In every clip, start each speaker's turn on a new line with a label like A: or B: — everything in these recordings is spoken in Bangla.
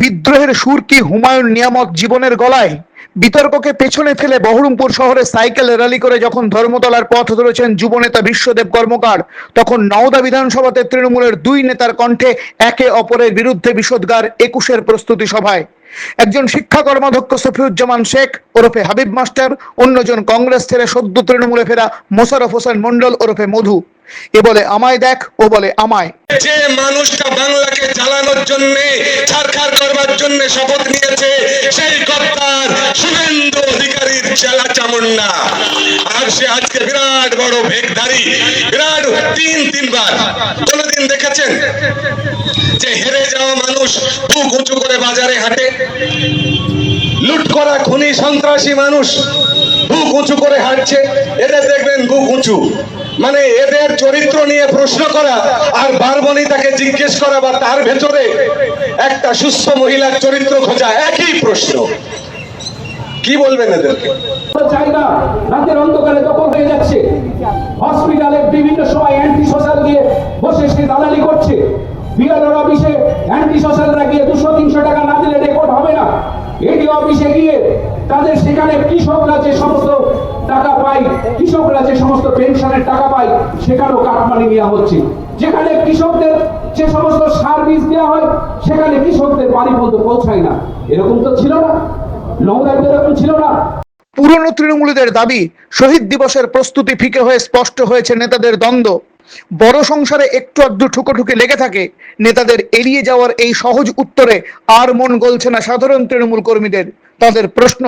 A: বিদ্রোহের সুর কি হুমায়ুন নিয়ামত জীবনের গলায়? বিতর্ককে পেছনে ফেলে বহরমপুর শহরে সাইকেল র্যালি করে যখন ধর্মতলার পথ ধরেছেন যুবনেতা বিশ্বদেব কর্মকার, তখন নওদা বিধানসভাতে তৃণমূলের দুই নেতার কণ্ঠে একে অপরের বিরুদ্ধে বিষোদ্গার একুশের প্রস্তুতি সভায়। একজন শিক্ষা কর্মাধ্যক্ষ সফিউজ্জামান শেখ ওরফে হাবিব মাস্টার, অন্যজন কংগ্রেস ছেড়ে সদ্য তৃণমূলে ফেরা মোশারফ হোসেন মন্ডল ওরফে মধু। এ বলে, আমায় দেখ, ও বলে, আমায়।
B: যে মানুষটা বাংলাকে চালানোর জন্য করবার জন্য শপথ নিয়েছে সেই কর্তার শুভেন্দু অধিকারীর চেলা চামুন্ডা আর সে আজকে বিরাট বড় ভেগধারী বিরাট তিন তিনবার। কোনদিন দেখেছেন? যে হেরে যাওয়া মানুষ বুক উঁচু করে বাজারে হাঁটে। লুট করা খুনি সন্ত্রাসী মানুষ বুক উঁচু করে হাঁটছে। এদের দেখবেন বুক উঁচু। মানে এদের চরিত্র নিয়ে প্রশ্ন করা আর বারবনি তাকে জিজ্ঞেস করা বা তার ভেতরে একটা সুস্থ মহিলার চরিত্র খোঁজা একই প্রশ্ন। কি বলবেন এদেরকে?
C: রাতের অন্ধকারে দখল হয়ে যাচ্ছে। হসপিটালে বিভিন্ন সময় অ্যান্টি সোশ্যাল দিয়ে বসে সে দালালি করছে। বিএলওর অফিসে অ্যান্টি সোশ্যালরা গিয়ে দুশো, তিনশো টাকা না দিলে রেকর্ড হবে না। এডি অফিসে গিয়ে তাদের সেখানে কৃষকরা যে সমস্ত টাকা পায় কৃষকরা যে সমস্ত পেনশনের টাকা পায়, সেখানেও কাটমানি নেওয়া হচ্ছে। যেখানে কৃষকদের যে সমস্ত সার বীজ দেওয়া হয়, সেখানে কৃষকদের বাড়ি পর্যন্ত পৌঁছায় না। এরকম তো ছিল না। নৌদায় তো এরকম ছিল না।
A: পুরনো তৃণমূলীদের দাবি, শহীদ দিবসের প্রস্তুতি ফিকে হয়ে স্পষ্ট হয়েছে নেতাদের দ্বন্দ্ব। বড় সংসারে একটু আধটু ঠুকোঠুকি লেগে থাকে, নেতাদের এড়িয়ে যাওয়ার এই সহজ উত্তরে আর মন গলছে না সাধারণ তৃণমূল কর্মীদের। তাদের প্রশ্ন,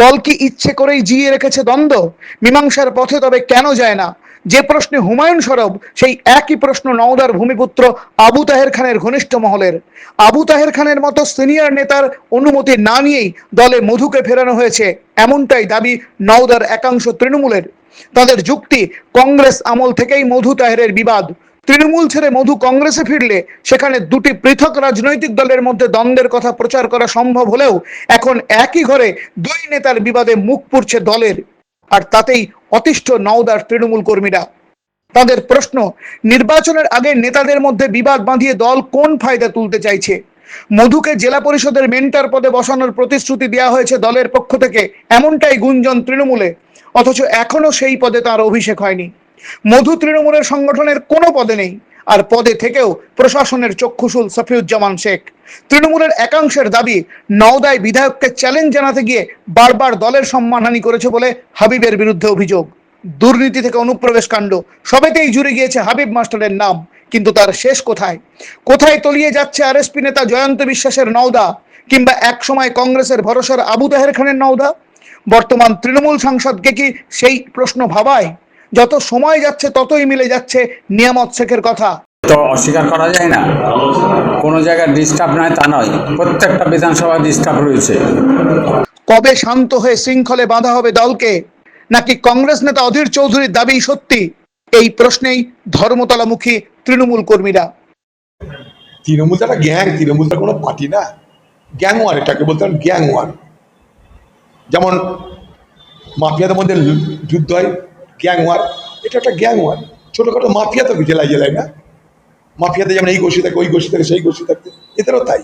A: দল কি ইচ্ছে করেই জিয়ে রেখেছে দ্বন্দ্ব? মীমাংসার পথে তবে কেন যায় না? যে প্রশ্নে হুমায়ুন সরব, সেই একই প্রশ্ন নওদার ভূমিপুত্র আবু তাহের খানের ঘনিষ্ঠ মহলের। আবু তাহের খানের মতো সিনিয়র নেতার অনুমতি না নিয়েই দলে মধুকে ফেরানো হয়েছে, এমনটাই দাবি নওদার একাংশ তৃণমূলের। তাদের যুক্তি, কংগ্রেস আমল থেকেই মধু তাহেরের বিবাদ। তৃণমূল ছেড়ে মধু কংগ্রেসে ফিরলে সেখানে দুটি পৃথক রাজনৈতিক দলের মধ্যে দ্বন্দ্বের কথা প্রচার করা সম্ভব হলেও এখন একই ঘরে দুই নেতার বিবাদে মুখ পুড়ছে দলের। আর তাতেই অতিষ্ঠ নওদার তৃণমূল কর্মীরা। তাদের প্রশ্ন, নির্বাচনের আগে নেতাদের মধ্যে বিবাদ বাঁধিয়ে দল কোন ফায়দা তুলতে চাইছে? মধুকে জেলা পরিষদের মেন্টার পদে বসানোর প্রতিশ্রুতি দেওয়া হয়েছে দলের পক্ষ থেকে, এমনটাই গুঞ্জন তৃণমূলে, অথচ এখনও সেই পদে তার অভিষেক হয়নি। মধু তৃণমূলের সংগঠনের কোনো পদে নেই, আর পদে থেকেও প্রশাসনের চক্ষুশুল সফিউজ্জামান শেখ। তৃণমূলের একাংশের দাবি, নওদায় বিধায়ককে চ্যালেঞ্জ জানাতে গিয়ে বারবার দলের সম্মানহানি করেছে বলে হাবিবের বিরুদ্ধে অভিযোগ। দুর্নীতি থেকে অনুপ্রবেশ কাণ্ড, সবেতেই জুড়ে গিয়েছে হাবিব মাস্টারের নাম, কিন্তু তার শেষ কোথায়? কোথায় তলিয়ে যাচ্ছে আরএসপি নেতা জয়ন্ত বিশ্বাসের নওদা, কিংবা এক সময় কংগ্রেসের ভরসার আবু তাহের খানের নওদা? বর্তমান তৃণমূল সাংসদকে কি সেই প্রশ্ন ভাবায়? যত সময় যাচ্ছে, ততই মিলে যাচ্ছে নিয়ামত শেখের কথা।
D: তো অস্বীকার করা যায় না। কোনো জায়গায় ডিস্টার্ব নয় তা নয়। প্রত্যেকটা বিধানসভা ডিস্টার্ব রয়েছে।
A: কবে শান্ত হয়ে শৃঙ্খলে বাঁধা হবে দলকে? নাকি কংগ্রেস নেতা অধীর চৌধুরীর দাবি সত্যি? এই প্রশ্নেই ধর্মতলামুখী তৃণমূল কর্মীরা।
E: তৃণমূল তো একটা গ্যাং তৃণমূল তো কোনো পার্টি না। গ্যাং ওয়ার এটাকে বলতে পারেন গ্যাং ওয়ার যেমন মাফিয়াদের মধ্যে যুদ্ধ হয় গ্যাং ওয়ার এটা একটা গ্যাং ওয়ার ছোটোখাটো মাফিয়া তো জেলায় জেলায় না। মাফিয়াতে যেমন এই গোষ্ঠী থাকে ওই গোষ্ঠী থাকে সেই গোষ্ঠী থাকতে এদেরও তাই